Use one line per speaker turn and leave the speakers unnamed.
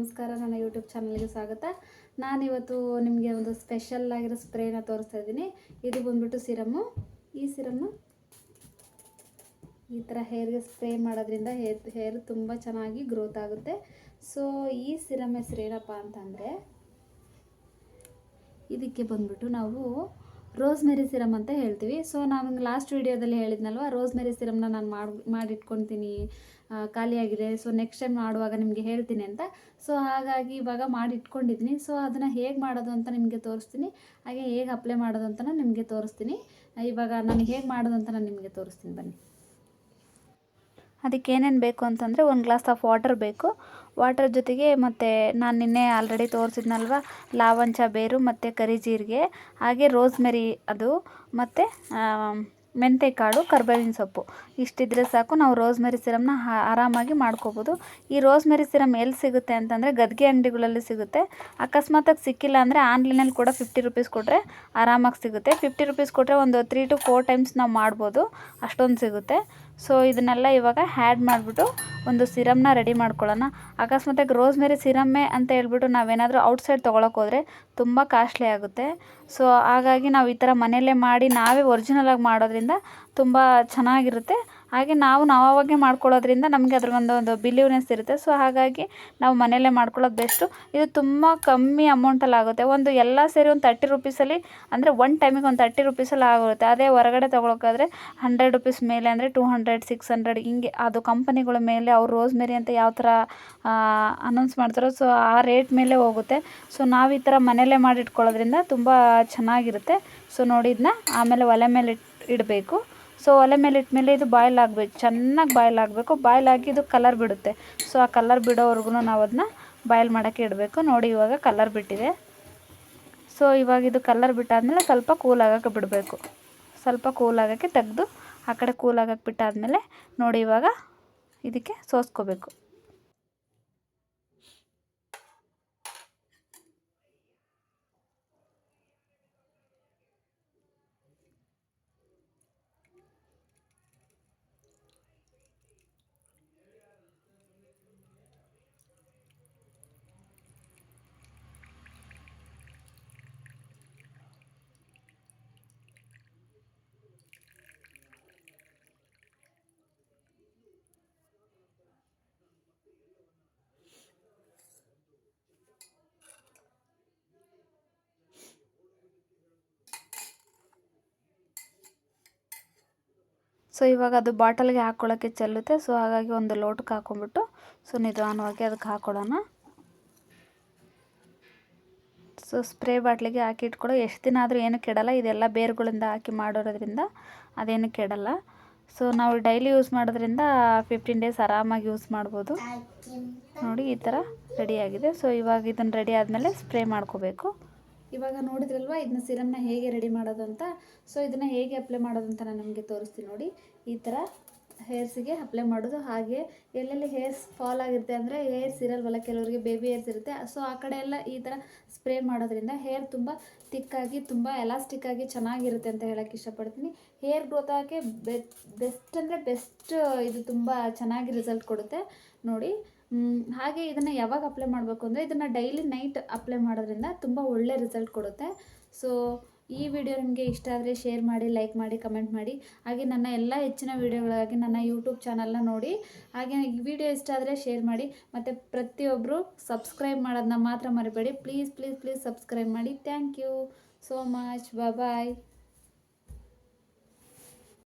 ನಮಸ್ಕಾರ, ನನ್ನ ಯೂಟ್ಯೂಬ್ ಚಾನಲ್ಗೆ ಸ್ವಾಗತ. ನಾನಿವತ್ತು ನಿಮಗೆ ಒಂದು ಸ್ಪೆಷಲ್ ಆಗಿರೋ ಸ್ಪ್ರೇನ ತೋರಿಸ್ತಾ ಇದ್ದೀನಿ. ಇದು ಬಂದ್ಬಿಟ್ಟು ಸಿರಮ್ಮು ಈ ಸಿರಮ್ಮು ಈ ಥರ ಹೇರ್ಗೆ ಸ್ಪ್ರೇ ಮಾಡೋದ್ರಿಂದ ಹೇರ್ ಹೇರ್ ತುಂಬ ಚೆನ್ನಾಗಿ ಗ್ರೋತ್ ಆಗುತ್ತೆ. ಸೊ ಈ ಸಿರಮ್ ಹೆಸರೇನಪ್ಪ ಅಂತಂದರೆ, ಇದಕ್ಕೆ ಬಂದ್ಬಿಟ್ಟು ನಾವು ರೋಸ್ಮೆರಿ ಸಿರಮ್ ಅಂತ ಹೇಳ್ತೀವಿ. ಸೊ ನಾನು ಲಾಸ್ಟ್ ವಿಡಿಯೋದಲ್ಲಿ ಹೇಳಿದ್ನಲ್ವ ರೋಸ್ ಮೆರಿ ಸಿರಮ್ನ ನಾನು ಮಾಡಿ, ಮಾಡಿಟ್ಕೊತೀನಿ ಖಾಲಿಯಾಗಿದೆ. ಸೊ ನೆಕ್ಸ್ಟ್ ಟೈಮ್ ಮಾಡುವಾಗ ನಿಮಗೆ ಹೇಳ್ತೀನಿ ಅಂತ. ಸೊ ಹಾಗಾಗಿ ಇವಾಗ ಮಾಡಿಟ್ಕೊಂಡಿದ್ದೀನಿ ಸೊ ಅದನ್ನು ಹೇಗೆ ಮಾಡೋದು ಅಂತ ನಿಮಗೆ ತೋರಿಸ್ತೀನಿ. ಹಾಗೆ ಹೇಗೆ ಅಪ್ಲೈ ಮಾಡೋದು ಅಂತ ನಿಮಗೆ ತೋರಿಸ್ತೀನಿ. ಇವಾಗ ನಾನು ಹೇಗೆ ಮಾಡೋದು ಅಂತ ನಾನು ನಿಮಗೆ ತೋರಿಸ್ತೀನಿ. ಬನ್ನಿ. ಅದಕ್ಕೆ ಏನೇನು ಬೇಕು ಅಂತಂದರೆ ಒಂದು ಗ್ಲಾಸ್ ಆಫ್ ವಾಟರ್ ಬೇಕು. ವಾಟರ್ ಜೊತೆಗೆ ಮತ್ತು ನಾನು ನಿನ್ನೆ ಆಲ್ರೆಡಿ ತೋರಿಸಿದ್ನಲ್ವ? ಲಾವಂಚ ಬೇರು ಮತ್ತು ಕರಿ ಜೀರಿಗೆ, ಹಾಗೆ ರೋಸ್ಮೆರಿ ಅದು, ಮತ್ತು ಮೆಂತೆಕಾಳು, ಕರ್ಬೇವಿನ ಸೊಪ್ಪು. ಇಷ್ಟಿದ್ರೆ ಸಾಕು, ನಾವು ರೋಸ್ಮೆರಿ ಸಿರಮ್ನ ಆರಾಮಾಗಿ ಮಾಡ್ಕೋಬೋದು. ಈ ರೋಸ್ಮೆರಿ ಸಿರಮ್ ಎಲ್ಲಿ ಸಿಗುತ್ತೆ ಅಂತಂದರೆ ಗದ್ಗೆ ಅಂಗಡಿಗಳಲ್ಲಿ ಸಿಗುತ್ತೆ. ಅಕಸ್ಮಾತಾಗಿ ಸಿಕ್ಕಿಲ್ಲ ಅಂದರೆ ಆನ್ಲೈನಲ್ಲಿ ಕೂಡ ಫಿಫ್ಟಿ ರುಪೀಸ್ ಕೊಟ್ಟರೆ ಆರಾಮಾಗಿ ಸಿಗುತ್ತೆ. ಫಿಫ್ಟಿ ರುಪೀಸ್ ಕೊಟ್ಟರೆ ಒಂದು ತ್ರೀ ಟು ಫೋರ್ ಟೈಮ್ಸ್ ನಾವು ಮಾಡ್ಬೋದು. ಅಷ್ಟೊಂದು ಸಿಗುತ್ತೆ. ಸೊ ಇದನ್ನೆಲ್ಲ ಇವಾಗ ಹ್ಯಾಡ್ ಮಾಡಿಬಿಟ್ಟು ಒಂದು ಸಿರಮ್ನ ರೆಡಿ ಮಾಡ್ಕೊಳ್ಳೋಣ. ಅಕಸ್ಮಾತಾಗಿ ರೋಸ್ಮೆರಿ ಸಿರಮ್ಮೆ ಅಂತ ಹೇಳ್ಬಿಟ್ಟು ನಾವೇನಾದರೂ ಔಟ್ಸೈಡ್ ತೊಗೊಳಕ್ಕೆ ಹೋದರೆ ತುಂಬ ಕಾಸ್ಟ್ಲಿ ಆಗುತ್ತೆ. ಸೊ ಹಾಗಾಗಿ ನಾವು ಈ ಥರ ಮನೆಯಲ್ಲೇ ಮಾಡಿ ನಾವೇ ಒರಿಜಿನಲಾಗಿ ಮಾಡೋದ್ರಿಂದ ತುಂಬ ಚೆನ್ನಾಗಿರುತ್ತೆ. ಹಾಗೆ ನಾವು ನಾವಾಗೆ ಮಾಡ್ಕೊಳ್ಳೋದ್ರಿಂದ ನಮಗೆ ಅದ್ರ ಒಂದು ಒಂದು ಬಿಲೀವ್ನೆಸ್ ಇರುತ್ತೆ. ಸೊ ಹಾಗಾಗಿ ನಾವು ಮನೆಯಲ್ಲೇ ಮಾಡ್ಕೊಳ್ಳೋದು ಬೆಸ್ಟು ಇದು ತುಂಬ ಕಮ್ಮಿ ಅಮೌಂಟಲ್ಲಿ ಆಗುತ್ತೆ. ಒಂದು ಎಲ್ಲ ಸೇರಿ ಒಂದು ತರ್ಟಿ ರುಪೀಸಲ್ಲಿ ಅಂದರೆ ಒನ್ ಟೈಮಿಗೆ ಒಂದು ತರ್ಟಿ ರುಪೀಸಲ್ಲಿ ಆಗುತ್ತೆ. ಅದೇ ಹೊರಗಡೆ ತೊಗೊಳಕ್ಕಾದ್ರೆ ಹಂಡ್ರೆಡ್ ರುಪೀಸ್ ಮೇಲೆ ಅಂದರೆ ಟೂ ಹಂಡ್ರೆಡ್ ಸಿಕ್ಸ್ ಹಂಡ್ರೆಡ್ ಹಿಂಗೆ ಅದು ಕಂಪನಿಗಳ ಮೇಲೆ ಅವ್ರು ರೋಸ್ಮೆರಿ ಅಂತ ಯಾವ ಥರ ಅನೌನ್ಸ್ ಮಾಡ್ತಾರೋ ಸೊ ಆ ರೇಟ್ ಮೇಲೆ ಹೋಗುತ್ತೆ. ಸೊ ನಾವು ಈ ಥರ ಮನೆಯಲ್ಲೇ ಮಾಡಿಟ್ಕೊಳ್ಳೋದ್ರಿಂದ ತುಂಬ ಚೆನ್ನಾಗಿರುತ್ತೆ. ಸೊ ನೋಡಿ ಆಮೇಲೆ ಒಲೆ ಮೇಲೆ ಇಡಬೇಕು. ಸೊ ಒಲೆ ಮೇಲೆ ಇಟ್ಟಮೇಲೆ ಇದು ಬಾಯ್ಲ್ ಆಗಬೇಕು ಚೆನ್ನಾಗಿ ಬಾಯ್ಲ್ ಆಗಬೇಕು. ಬಾಯ್ಲ್ ಆಗಿ ಇದು ಕಲರ್ ಬಿಡುತ್ತೆ. ಸೊ ಆ ಕಲರ್ ಬಿಡೋವರೆಗೂ ನಾವು ಅದನ್ನ ಬಾಯ್ಲ್ ಮಾಡೋಕ್ಕೆ ಇಡಬೇಕು. ನೋಡಿ ಇವಾಗ ಕಲರ್ ಬಿಟ್ಟಿದೆ. ಸೊ ಇವಾಗ ಇದು ಕಲರ್ ಬಿಟ್ಟಾದಮೇಲೆ ಸ್ವಲ್ಪ ಕೂಲ್ ಆಗೋಕ್ಕೆ ಬಿಡಬೇಕು. ಸ್ವಲ್ಪ ಕೂಲ್ ಆಗೋಕ್ಕೆ ತೆಗೆದು ಆ ಕಡೆ ಕೂಲ್ ಆಗೋಕ್ಕೆ ಬಿಟ್ಟಾದಮೇಲೆ ನೋಡಿ ಇವಾಗ ಇದಕ್ಕೆ ಸೋಸ್ಕೋಬೇಕು. ಸೊ ಇವಾಗ ಅದು ಬಾಟಲ್ಗೆ ಹಾಕ್ಕೊಳ್ಳೋಕ್ಕೆ ಚೆಲ್ಲುತ್ತೆ. ಸೊ ಹಾಗಾಗಿ ಒಂದು ಲೋಟಕ್ಕೆ ಹಾಕೊಂಡ್ಬಿಟ್ಟು ಸೊ ನಿಧಾನವಾಗಿ ಅದಕ್ಕೆ ಹಾಕೊಳ್ಳೋಣ. ಸೊ ಸ್ಪ್ರೇ ಬಾಟ್ಲಿಗೆ ಹಾಕಿ ಇಟ್ಕೊಳ್ಳೋ ಎಷ್ಟು ದಿನ ಆದರೂ ಏನು ಕೆಡಲ್ಲ. ಇದೆಲ್ಲ ಬೇರುಗಳಿಂದ ಹಾಕಿ ಮಾಡೋದ್ರಿಂದ ಅದೇನು ಕೆಡಲ್ಲ. ಸೊ ನಾವು ಡೈಲಿ ಯೂಸ್ ಮಾಡೋದ್ರಿಂದ ಫಿಫ್ಟೀನ್ ಡೇಸ್ ಆರಾಮಾಗಿ ಯೂಸ್ ಮಾಡ್ಬೋದು. ನೋಡಿ ಈ ಥರ ರೆಡಿಯಾಗಿದೆ ಸೊ ಇವಾಗ ಇದನ್ನು ರೆಡಿ ಆದಮೇಲೆ ಸ್ಪ್ರೇ ಮಾಡ್ಕೋಬೇಕು. ಇವಾಗ ನೋಡಿದ್ರಲ್ವ, ಇದನ್ನ ಸಿರಮ್ನ ಹೇಗೆ ರೆಡಿ ಮಾಡೋದು ಅಂತ? ಸೊ ಇದನ್ನು ಹೇಗೆ ಅಪ್ಲೈ ಮಾಡೋದು ಅಂತ ನಾನು ನಿಮಗೆ ತೋರಿಸ್ತೀನಿ ನೋಡಿ. ಈ ಥರ ಹೇರ್ಸಿಗೆ ಅಪ್ಲೈ ಮಾಡೋದು. ಹಾಗೆ ಎಲ್ಲೆಲ್ಲಿ ಹೇರ್ಸ್ ಫಾಲ್ ಆಗಿರುತ್ತೆ ಅಂದರೆ ಹೇರ್ಸ್ ಇರಲ್ವಲ್ಲ ಕೆಲವರಿಗೆ ಬೇಬಿ ಹೇರ್ಸ್ ಇರುತ್ತೆ. ಸೊ ಆ ಕಡೆ ಎಲ್ಲ ಈ ಥರ ಸ್ಪ್ರೇ ಮಾಡೋದ್ರಿಂದ ಹೇರ್ ತುಂಬ ತಿಕ್ಕಾಗಿ ತುಂಬ ಎಲಾಸ್ಟಿಕ್ ಆಗಿ ಚೆನ್ನಾಗಿರುತ್ತೆ ಅಂತ ಹೇಳೋಕ್ಕೆ ಇಷ್ಟಪಡ್ತೀನಿ. ಹೇರ್ ಗ್ರೋತ್ ಆಗೋಕ್ಕೆ ಬೆಸ್ಟ್ ಅಂದರೆ ಬೆಸ್ಟ್ ಇದು ತುಂಬ ಚೆನ್ನಾಗಿ ರಿಸಲ್ಟ್ ಕೊಡುತ್ತೆ. ನೋಡಿ ಹಾಗೆ ಇದನ್ನು ಯಾವಾಗ ಅಪ್ಲೈ ಮಾಡಬೇಕು ಅಂದರೆ ಇದನ್ನು ಡೈಲಿ ನೈಟ್ ಅಪ್ಲೈ ಮಾಡೋದ್ರಿಂದ ತುಂಬ ಒಳ್ಳೆ ರಿಸಲ್ಟ್ ಕೊಡುತ್ತೆ. ಸೊ ಈ ವಿಡಿಯೋ ನಿಮಗೆ ಇಷ್ಟ ಆದರೆ ಶೇರ್ ಮಾಡಿ ಲೈಕ್ ಮಾಡಿ ಕಮೆಂಟ್ ಮಾಡಿ. ಹಾಗೆ ನನ್ನ ಎಲ್ಲ ಹೆಚ್ಚಿನ ವಿಡಿಯೋಗಳಾಗಿ ನನ್ನ ಯೂಟ್ಯೂಬ್ ಚಾನಲ್ನ ನೋಡಿ. ಹಾಗೆ ಈ ವಿಡಿಯೋ ಇಷ್ಟ ಆದರೆ ಶೇರ್ ಮಾಡಿ. ಮತ್ತು ಪ್ರತಿಯೊಬ್ಬರು ಸಬ್ಸ್ಕ್ರೈಬ್ ಮಾಡೋದನ್ನ ಮಾತ್ರ ಮರಿಬೇಡಿ. ಪ್ಲೀಸ್ ಪ್ಲೀಸ್ ಪ್ಲೀಸ್ ಸಬ್ಸ್ಕ್ರೈಬ್ ಮಾಡಿ. Thank you so much bye